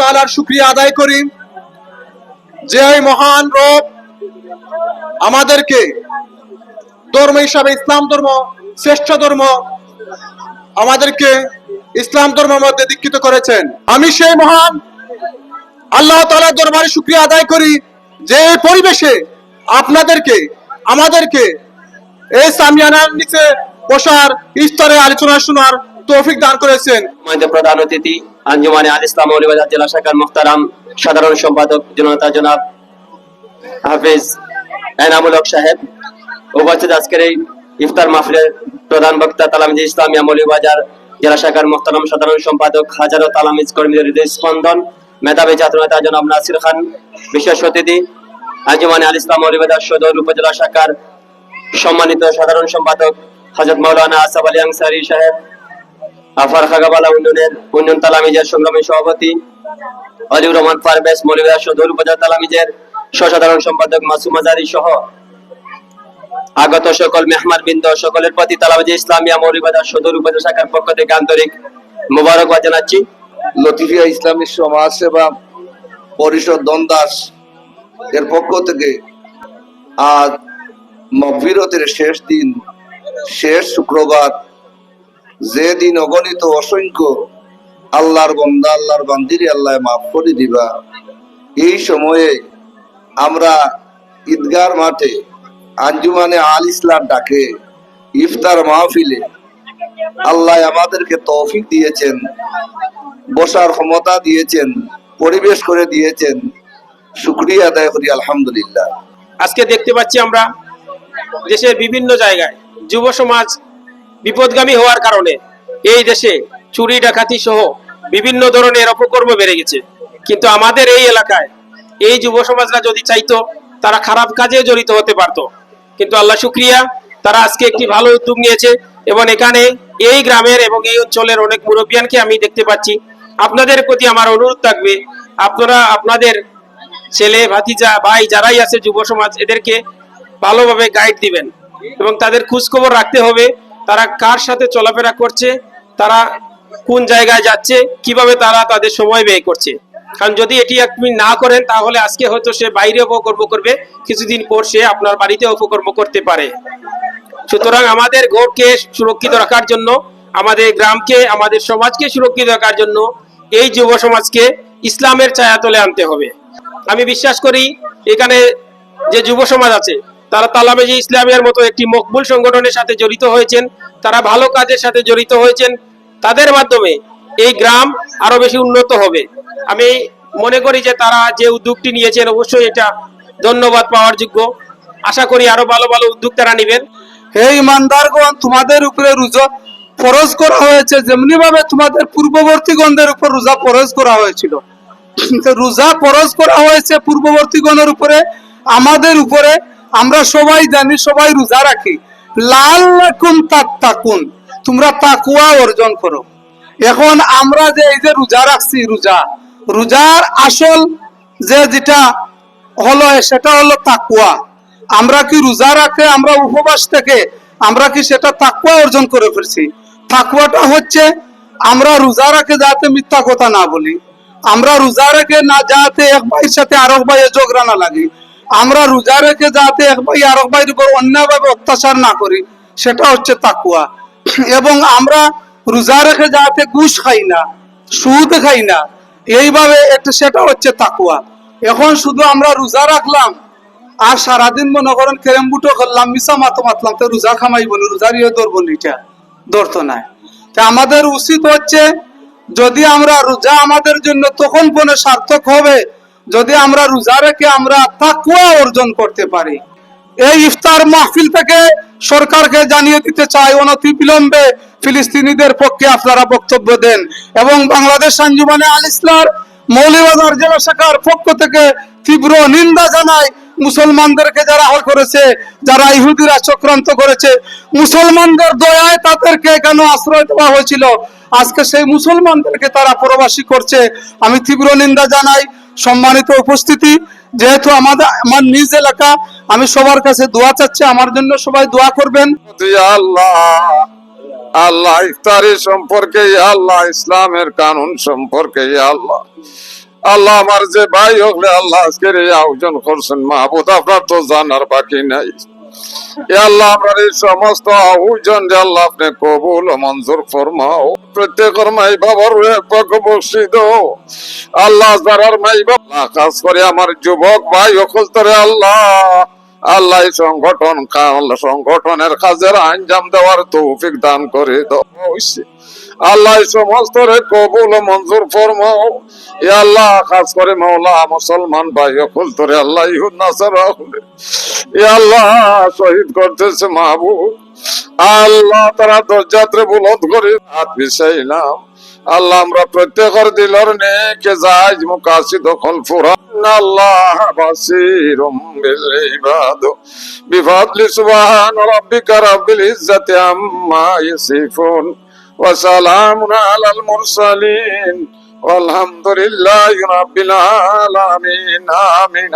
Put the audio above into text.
তাআলার শুক্রিয়া আদায় করি যে এই মহান রব আমাদেরকে ধর্ম হিসাবে, ইসলাম ধর্ম, শ্রেষ্ঠ ধর্ম আমাদেরকে ইসলাম ধর্মের মধ্যে দীক্ষিত করেছেন। আমি সেই মহান আল্লাহ তাআলার দরবারে শুক্রিয়া আদায় করি যে পরিবেশে আপনাদেরকে, আমাদেরকে এই সামিয়ানার নিচে বসার স্তরে আলোচনা শোনার তৌফিক দান করেছেন। প্রধান অতিথি আঞ্জুমানে আল ইসলাম মৌলিবাজার জেলা শাখার মোখতারাম সাধারণ সম্পাদক জনতা জনাব হাফিজ এনামুল হক সাহেব। উপস্থিত আজকের এই ইফতার মাহফিলের প্রধান বক্তা তালামিজ ইসলামিয়া মৌলিবাজার জেলা শাখার মোহতারাম সাধারণ সম্পাদক হাজারো তালামিজ কর্মীদের হৃদয় স্পন্দন। মেধাবী ছাত্র নেতা জনাব নাসির খান, বিশেষ অতিথি, আঞ্জুমানে আল ইসলাম মৌলিবাজার সদর উপজেলা শাখার সম্মানিত সাধারণ সম্পাদক হজরত মৌলানা আসাফ আলী আনসারি সাহেব আফার খাগাবালা উন্নয়নের উন্নয়ন তালামিজের সংগ্রামী সভাপতি অলিউর রহমান পারভেজ মৌলিবাজার সদর উপজেলা তালামিজের সসাধারণ সম্পাদক মাসুম আজারি সহ আগত সকল মেহমান বৃন্দ, সকলের প্রতি তালামিজ ইসলামিয়া মৌলিবাজার সদর উপজেলা শাখার পক্ষ থেকে আন্তরিক মোবারকবাদ জানাচ্ছি। লতিফিয়া ইসলামী সমাজ সেবা পরিষদ দন্দাস এর পক্ষ থেকে আজ মগফিরতের শেষ দিন, শেষ শুক্রবার যে দিন অগণিত অসংখ্য আল্লাহর বন্দা, আল্লাহর বান্দিরে আল্লাহ মাফ করে দিবা। এই সময়ে আমরা ঈদগার মাঠে আঞ্জুমানে আল ইসলাম ডাকে, ইফতার মাহফিলে আল্লাহ আমাদেরকে তৌফিক দিয়েছেন, বসার ক্ষমতা দিয়েছেন, পরিবেশ করে দিয়েছেন। শুক্রিয়া আদায় করি, আলহামদুলিল্লাহ। আজকে দেখতে পাচ্ছি আমরা দেশের বিভিন্ন জায়গায় যুব সমাজ বিপদগামী হওয়ার কারণে এই দেশে চুরি, ডাকাতি সহ বিভিন্ন ধরনের অপকর্ম বেড়ে গেছে। কিন্তু আমাদের এই এলাকায় এই যুব সমাজরা যদি চাইতো, তারা খারাপ কাজে জড়িত হতে পারতো। কিন্তু আল্লাহ শুক্রিয়া, তারা আজকে একটি ভালো উদ্যোগ নিয়েছে এবং এখানে এই গ্রামের এবং এই অঞ্চলের অনেক মুরব্বিয়ানকে আমি দেখতে পাচ্ছি। আপনাদের প্রতি আমার অনুরোধ থাকবে, আপনারা, আপনাদের ছেলে, ভাতিজা, ভাই যারাই আছে যুব সমাজ, এদেরকে ভালোভাবে গাইড দিবেন এবং তাদের খোঁজখবর রাখতে হবে। তারা কার সাথে চলাফেরা করছে, তারা কোন জায়গায় যাচ্ছে, কীভাবে তারা তাদের সময় ব্যয় করছে। কারণ যদি এটি আপনি না করেন, তাহলে আজকে হয়তো সে বাইরে অপকর্ম করবে, কিছুদিন পর সে আপনার বাড়িতে অপকর্ম করতে পারে। সুতরাং আমাদের ঘরকে সুরক্ষিত রাখার জন্য, আমাদের গ্রামকে, আমাদের সমাজকে সুরক্ষিত রাখার জন্য এই যুব সমাজকে ইসলামের ছায়াতলে আনতে হবে। আমি বিশ্বাস করি, এখানে যে যুব সমাজ আছে তারা তালামেজি ইসলামিয়ার মতো একটি মকবুল সংগঠনের সাথে জড়িত হয়েছেন, তারা ভালো কাজের সাথে জড়িত হয়েছেন। তাদের মাধ্যমে এই গ্রাম আরও বেশি উন্নত হবে। আমি মনে করি যে তারা যে উদ্যোগটি নিয়েছেন, অবশ্যই এটা ধন্যবাদ পাওয়ার যোগ্য। আশা করি আরও ভালো ভালো উদ্যোগ তারা নেবেন। হে ইমানদারগণ, তোমাদের উপরে রোজা ফরজ করা হয়েছে যেমনি ভাবে তোমাদের পূর্ববর্তী গণদের উপর রোজা ফরজ করা হয়েছিল। রোজা ফরজ করা হয়েছে পূর্ববর্তী গণের উপরে, আমাদের উপরে। আমরা সবাই জানি, সবাই রোজা রাখি। লাল লাকুন তাত্তাকুন তোমরা তাকুয়া অর্জন করো। এখন আমরা যে এই যে রোজা রাখছি, রোজা, রোজার আসল যে যেটা হলো, সেটা হলো তাকুয়া। আমরা কি রোজা রাখে, আমরা উপবাস থেকে, আমরা কি সেটা তাকুয়া অর্জন করে ফেলছি? তাকুয়াটা হচ্ছে, আমরা রোজা রাখে যাতে মিথ্যা কথা না বলি। আমরা রোজা রেখে না যাতে এক ভাইয়ের সাথে আরেক ভাইয়ের ঝগড়া না লাগে। আমরা রোজা রেখে যাতে এক ভাই আরেক ভাইয়ের উপর অন্যায়ভাবে অত্যাচার না করি, সেটা হচ্ছে তাকুয়া এবং আমরা রোজা রেখে যাতে ঘুষ খাই না, সুদ খাই না, এইভাবে এটা সেটা হচ্ছে তাকুয়া এখন শুধু আমরা রোজা রাখলাম, আর সারাদিন মনে করেন কেরেম বুটো করলাম মিশা মাতো মাতলাম, তো রোজা খামাইব না রোজার ইয়ে ধরবো না এটা, ধরতো না। তা আমাদের উচিত হচ্ছে, যদি আমরা রোজা আমাদের জন্য তখন পনে সার্থক হবে যদি আমরা রোজা রেখে আমরা তাকুয়া অর্জন করতে পারি। এই ইফতার মাহফিল থেকে সরকারকে জানিয়ে দিতে চাই অনতি বিলম্বে ফিলিস্তিনিদের পক্ষে আপনারা বক্তব্য দেন এবং বাংলাদেশ আঞ্জুমানে আল ইসলার মৌলিবাজার জেলা শাখার পক্ষ থেকে তীব্র নিন্দা জানায় মুসলমানদেরকে যারা হল করেছে, যারা ইহুদিরা চক্রান্ত করেছে, মুসলমানদের দয়ায় তাদেরকে কেন আশ্রয় দেওয়া হয়েছিল? আজকে সেই মুসলমানদেরকে তারা প্রবাসী করছে। আমি তীব্র নিন্দা জানাই, সম্মানিত উপস্থিতি, যেহেতু আমাদের, আমার নিজ এলাকা, আমি সবার কাছে দোয়া চাচ্ছি, আমার জন্য সবাই দোয়া করবেন। আল্লাহ আল্লাহ ইফতারি সম্পর্কে আল্লাহ ইসলামের কানুন সম্পর্কে আল্লাহ। আল্লাহ আমার যে ভাই হলে আল্লাহ আজকের এই আয়োজন করছেন। মাহবুদ, আপনার তো জানার বাকি নাই। আল্লাহ আপনার এই সমস্ত আয়োজন আল্লাহ আপনি কবুল মঞ্জুর ফরমাও। প্রত্যেকের মাই বাবার পক্ষ বসিত আল্লাহ যারার মাই বাবা কাজ করে আমার যুবক ভাই হকল আল্লাহ। আল্লাহ সংগঠন কা- সংগঠনের কাজের আঞ্জাম দেওয়ার তৌফিক দান করে দাও। আল্লাহ সমস্ত রে কবুল মঞ্জুর ফরমাও। এ আল্লাহ খাস করে মাওলা, মুসলমান ভাই অকল তরে আল্লাহ ইহুদ, নাসারা এ আল্লাহ শহীদ করতেছে মাহবুব। আল্লাহ তারা দরজাত্রে বুলদ করে হাত মিশাইলাম আল্লাহ আমরা প্রত্যেকের দিলর নেকে যাইজ মুকাসিদ খল ফুরান আল্লাহ বাসিরুম বিল ইবাদ বিফাদলি সুবহান রাব্বিকা রাব্বিল ইজ্জাতি আম্মা ইয়াসিফুন। ওয়া সালামুন আলাল মুরসালিন। আলহামদুলিল্লাহি রাব্বিল আলামিন, আমিন।